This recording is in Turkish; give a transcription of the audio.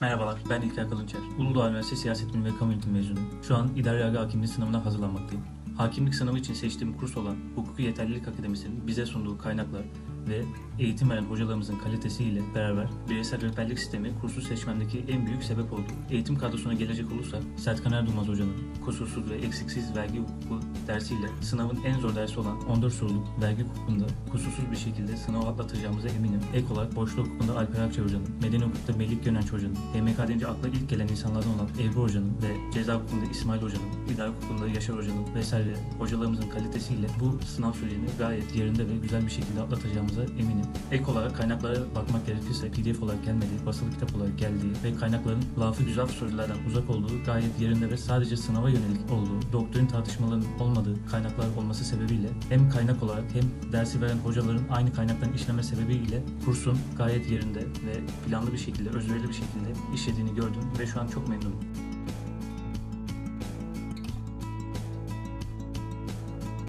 Merhabalar, ben İlker Kalınçer. Uludağ Üniversitesi Siyaset Bilimi ve Kamu Yönetimi mezunuyum. Şu an İdari Yargı Hakimliği sınavına hazırlanmaktayım. Hakimlik sınavı için seçtiğim kurs olan Hukuki Yeterlilik Akademisi'nin bize sunduğu kaynaklar ve eğitim veren hocalarımızın kalitesiyle beraber bireysel rehberlik sistemi kursu seçmemdeki en büyük sebep oldu. Eğitim kadrosuna gelecek olursak Serkan Erdulmaz Hoca'nın kusursuz ve eksiksiz vergi hukuku dersiyle sınavın en zor dersi olan 14 soruluk vergi hukukunda kusursuz bir şekilde sınavı atlatacağımıza eminim. Ek olarak borçlu hukukunda Alper Akçay Hoca'nın, medeni hukukta Melik Gönenç Hoca'nın, HMK deyince akla ilk gelen insanlardan olan Ebru Hoca'nın ve ceza hukukunda İsmail Hoca'nın, idare hukukunda Yaşar Hoca'nın vesaire hocalarımızın kalitesiyle bu sınav sürecini gayet yerinde ve güzel bir şekilde atlatacağımıza eminim. Ek olarak kaynaklara bakmak gerekirse PDF olarak gelmediği, basılı kitap olarak geldiği ve kaynakların lafı güzel sorulardan uzak olduğu gayet yerinde ve sadece sınava yönelik olduğu, doktrin tartışmalarının olmadığı kaynaklar olması sebebiyle hem kaynak olarak hem dersi veren hocaların aynı kaynaktan işleme sebebiyle kursun gayet yerinde ve planlı bir şekilde, özverili bir şekilde işlediğini gördüm ve şu an çok memnunum.